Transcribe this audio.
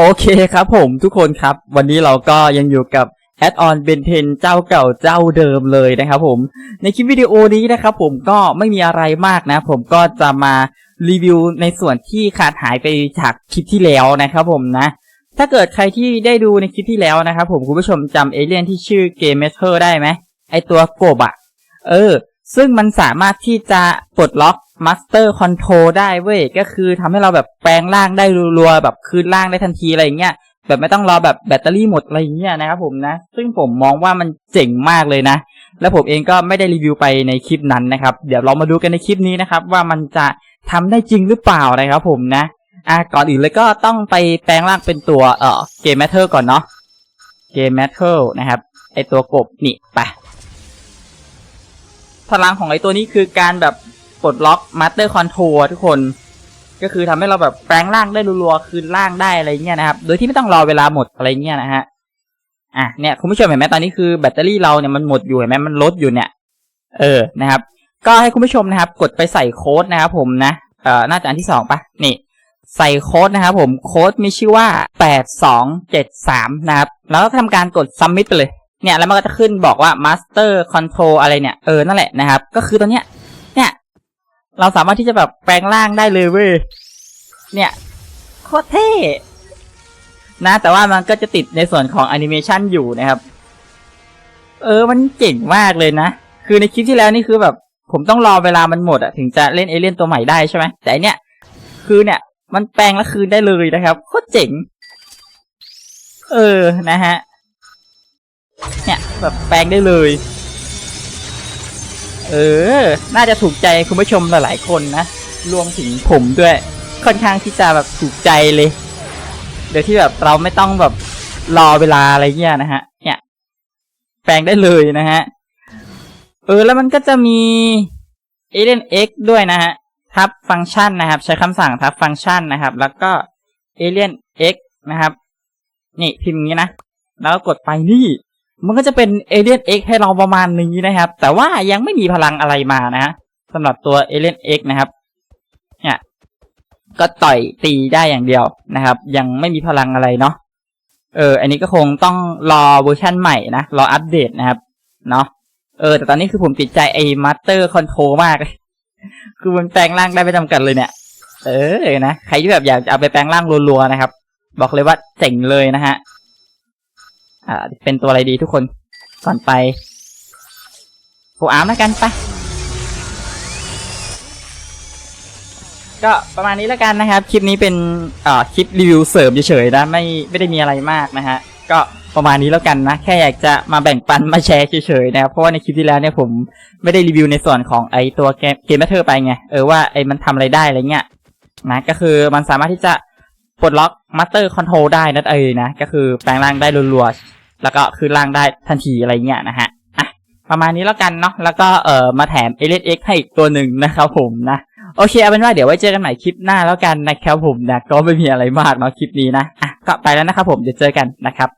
โอเคครับผมทุกคนครับ วันนี้เราก็ยังอยู่กับแอดออนเบนเทนเจ้าเก่าเจ้าเดิมเลยนะครับผมในคลิปวิดีโอนี้นะครับผมก็ไม่มีอะไรมากนะ ผมก็จะมารีวิวในส่วนที่ขาดหายไปจากคลิปที่แล้วนะครับผมนะ ถ้าเกิดใครที่ได้ดูในคลิปที่แล้วนะครับผมคุณผู้ชมจำเอเลี่ยนที่ชื่อเกมเมเทอร์ได้ไหมไอตัวกบอะเออ ซึ่งมันสามารถที่จะปลดล็อก Master Control ได้เว้ย ก็คือทำให้เราแบบแปลงร่างได้รัวๆแบบคืนร่างได้ทันทีอะไรอย่างเงี้ยแบบไม่ต้องรอแบบแบตเตอรี่หมดอะไรอย่างเงี้ยนะครับผมนะ ซึ่งผมมองว่ามันเจ๋งมากเลยนะ แล้วผมเองก็ไม่ได้รีวิวไปในคลิปนั้นนะครับ เดี๋ยวเรามาดูกันในคลิปนี้นะครับ ว่ามันจะทำได้จริงหรือเปล่านะครับผมนะอะก่อนอื่นเลยก็ต้องไปแปลงร่างเป็นตัวเอ่อเกมแมทเทอร์ก่อนเนาะเกมแมทเทอร์นะครับไอตัวกบนี่ไปพลังของไอตัวนี้คือการแบบ ปลดล็อกมาสเตอร์คอนโทรทุกคน ก็คือทำให้เราแบบแปลงร่างได้รัวๆ คืนร่างได้อะไรเงี้ยนะครับ โดยที่ไม่ต้องรอเวลาหมดอะไรเงี้ยนะฮะ อะเนี่ยคุณผู้ชมเห็นไหมตอนนี้คือแบตเตอรี่เราเนี่ยมันหมดอยู่เห็นไหมมันลดอยู่เนี่ย เออนะครับ ก็ให้คุณผู้ชมนะครับ กดไปใส่โค้ดนะครับผมนะ เอ่อน่าจะอันที่สองปะนี่ใส่โค้ดนะครับผมโค้ดมีชื่อว่า 8273 นะครับ แล้วก็ทำการกด submit ไปเลย เนี่ยแล้วมันก็จะขึ้นบอกว่า master control อะไรเนี่ย เออ นั่นแหละนะครับ ก็คือตัวเนี้ย เราสามารถที่จะแบบแปลงร่างได้เลยเว้ย เนี่ยโคตรเท่นะ แต่ว่ามันก็จะติดในส่วนของแอนิเมชันอยู่นะครับ เออ มันเจ๋งมากเลยนะ คือในคลิปที่แล้วนี่คือแบบ ผมต้องรอเวลามันหมดอะถึงจะเล่นเอเลี่ยนตัวใหม่ได้ใช่ไหม แต่เนี้ยคือเนี่ย มันแปลงแล้วคืนได้เลยนะครับ โคตรเจ๋ง เออ นะฮะ เนี่ย แบบแปลงได้เลย เออ น่าจะถูกใจคุณผู้ชมหลายๆคนนะ รวมถึงผมด้วย ค่อนข้างที่จะแบบถูกใจเลย โดยที่แบบเราไม่ต้องแบบรอเวลาอะไรเงี้ยนะฮะ เนี่ย แปลงได้เลยนะฮะ เออแล้วมันก็จะมี Alien X ด้วยนะฮะ ทับฟังก์ชันนะครับ ใช้คำสั่งทับฟังก์ชันนะครับ แล้วก็ alien x นะครับ นี่พิมพ์งี้นะ แล้วก็กดไปนี่ มันก็จะเป็น alien x ให้เราประมาณนี้นะครับ แต่ว่ายังไม่มีพลังอะไรมานะฮะสำหรับตัว alien x นะครับเนี่ยก็ต่อยตีได้อย่างเดียวนะครับ ยังไม่มีพลังอะไรเนาะเออ อันนี้ก็คงต้องรอเวอร์ชันใหม่นะ รออัปเดตนะครับ เนาะเออ แต่ตอนนี้คือผมติดใจไอ้ master control มาก คือมันแปลงร่างได้ไม่จำกัดเลยเนี่ย เออนะ ใครที่แบบอยากจะเอาไปแปลงร่างรัวๆนะครับ บอกเลยว่าเจ๋งเลยนะฮะ อ่าเป็นตัวอะไรดีทุกคนก่อนไปโฟอาร์มแล้วกันไปก็ประมาณนี้แล้วกันนะครับ คลิปนี้เป็นเอ่อคลิปรีวิวเสริมเฉยๆนะไม่ไม่ได้มีอะไรมากนะฮะก็ประมาณนี้แล้วกันนะ แค่อยากจะมาแบ่งปันมาแชร์เฉยๆนะครับเพราะว่าในคลิปที่แล้วเนี่ยผมไม่ได้รีวิวในส่วนของไอตัวเกมเกมแมทเทอร์ไปไงเออว่าไอมันทำอะไรได้อะไรเงี้ยนะก็คือมันสามารถที่จะปลดล็อกมาสเตอร์คอนโทรลได้นั่นเองนะ ก็คือแปลงร่างได้รัวๆ แล้วก็คือร่างได้ทันทีอะไรเงี้ยนะฮะอะประมาณนี้แล้วกันเนาะแล้วก็เอ่อมาแถมเอเล X ให้อีกตัวหนึ่งนะครับผมนะโอเคเอาเป็นว่าเดี๋ยวไว้เจอกันใหม่คลิปหน้าแล้วกันนะครับผมนะก็ไม่มีอะไรมากเนาะคลิปนี้นะอะก็ไปแล้วนะครับผมเดี๋ยวเจอกันนะครับ